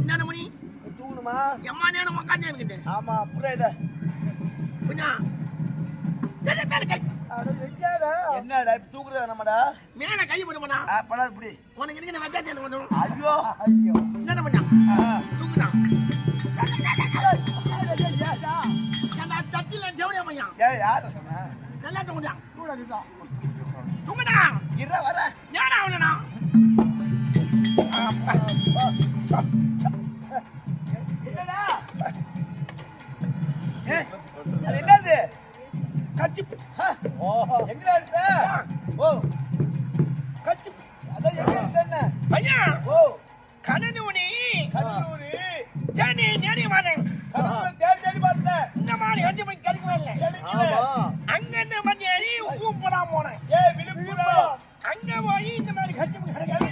என்ன மணி? தூங்கணுமா எம்மா நேரம் உட்காந்து இருக்குது ஆமா புரியுது. கை என்னடா இப்ப தூக்குறது வேணாமாடா மேல கை போடுமாடா படாது புடி. உனக்கு இருக்கிற வெக்காத்தி எனக்கு வந்துடும் ஐயோ. ஐயோ. என்ன பண்ணா தூக்குடா. தட்டில ஜவுளியா பையன் ஏய் யார சொன்னா? நல்லா தூங்குடா தூங்குடா. இற வர. நேரம் ஆகலண்ணா என்னது கச்சி எடுத்த ஓ கச்சி அதான் எங்க எடுத்த ஓ தேடி வானேன் கடலூர் தேடி தேடி பார்த்தேன் இந்த மாதிரி அஞ்சு மணிக்கு கிடைக்கவே இல்லை. அங்க இருந்து மணி ஏறி கூப்பிடாம போனேன் ஏய் விழுப்புரம் அங்க போய் இந்த மாதிரி கட்சி கிடைக்கல